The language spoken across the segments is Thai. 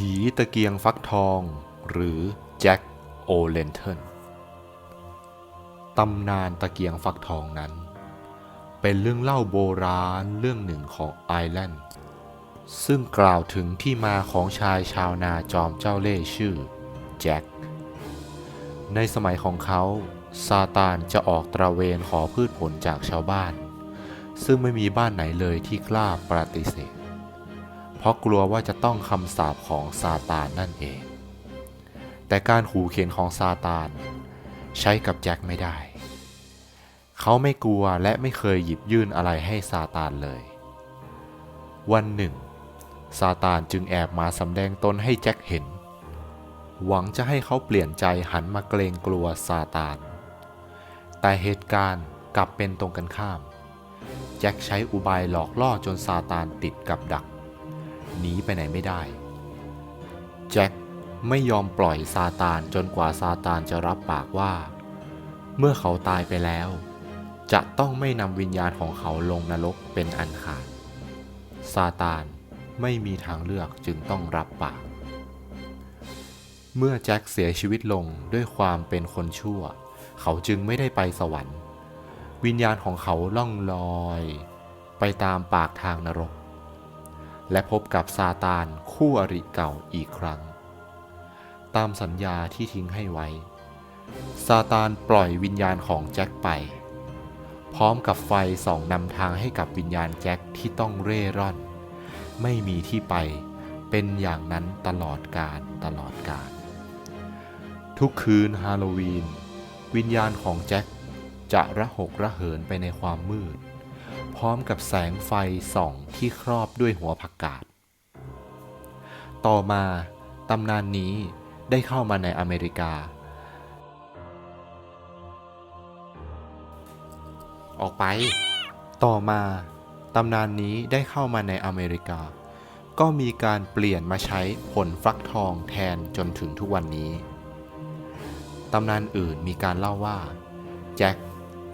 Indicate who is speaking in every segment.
Speaker 1: ผีตะเกียงฟักทอง หรือแจ็คโอเลนเทนตำนานตะเกียงฟักทองนั้น เป็นเรื่องเล่าโบราณเรื่องหนึ่งของไอร์แลนด์ ซึ่งกล่าวถึงที่มาของชายชาวนาจอมเจ้าเล่ห์ชื่อแจ็ค ในสมัยของเขาซาตานจะออกตระเวนขอพืชผลจากชาวบ้าน ซึ่งไม่มีบ้านไหนเลยที่กล้าปฏิเสธ ราะกลัวว่าจะต้องคำสาปของซาตานนั่นเอง แต่การขู่เข็นของซาตาน ใช้กับแจ็คไม่ได้ เขาไม่กลัวและไม่เคยหยิบยื่นอะไรให้ซาตานเลย วันหนึ่ง ซาตานจึงแอบมาสำแดงตนให้แจ็คเห็น หวังจะให้เขาเปลี่ยนใจหันมาเกรงกลัวซาตาน แต่เหตุการณ์กลับเป็นตรงกันข้าม แจ็คใช้อุบายหลอกล่อจนซาตานติดกับดัก หนีไปไหนไม่ได้ แจ็คไม่ยอมปล่อยซาตานจนกว่าซาตานจะรับปากว่า เมื่อเขาตายไปแล้ว จะต้องไม่นำวิญญาณของเขาลงนรกเป็นอันขาด ซาตานไม่มีทางเลือกจึงต้องรับปาก เมื่อแจ็คเสียชีวิตลงด้วยความเป็นคนชั่ว เขาจึงไม่ได้ไปสวรรค์ วิญญาณของเขาล่องลอย ไปตามปากทางนรก และพบกับซาตานคู่อริเก่าอีกครั้ง ตามสัญญาที่ทิ้งให้ไว้ ซาตานปล่อยวิญญาณของแจ็คไป พร้อมกับไฟส่องนำทางให้กับวิญญาณแจ็คที่ต้องเร่ร่อน ไม่มีที่ไปเป็นอย่างนั้นตลอดกาลตลอดกาลทุกคืนฮาโลวีน วิญญาณของแจ็คจะระหกระเหินไปในความมืด พร้อมกับแสงไฟส่องที่ครอบด้วยหัวผักกาด ต่อมาตำนานนี้ได้เข้ามาในอเมริกา ออกไป ต่อมาตำนานนี้ได้เข้ามาในอเมริกา ก็มีการเปลี่ยนมาใช้ผลฟักทองแทนจนถึงทุกวันนี้ ตำนานอื่นมีการเล่าว่า แจ็ค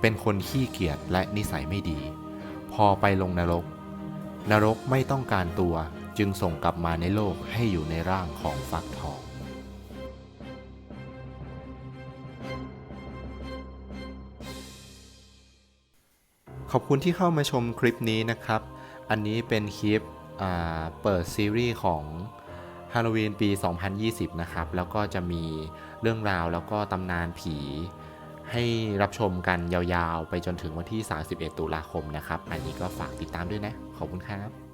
Speaker 1: เป็นคนขี้เกียจและนิสัยไม่ดี พอไปลงนรก นรกไม่ต้องการตัวจึงส่งกลับมาในโลกให้อยู่ในร่างของฟักทอง ขอบคุณที่เข้ามาชมคลิปนี้นะครับ อันนี้เป็นคลิปเปิดซีรีส์ของฮาโลวีนปี 2020 นะครับ แล้วก็จะมีเรื่องราวแล้วก็ตำนานผี ให้รับชมกันยาวๆ ไปจนถึงวันที่ 31 ตุลาคมนะครับ อันนี้ก็ฝากติดตามด้วยนะ ขอบคุณครับ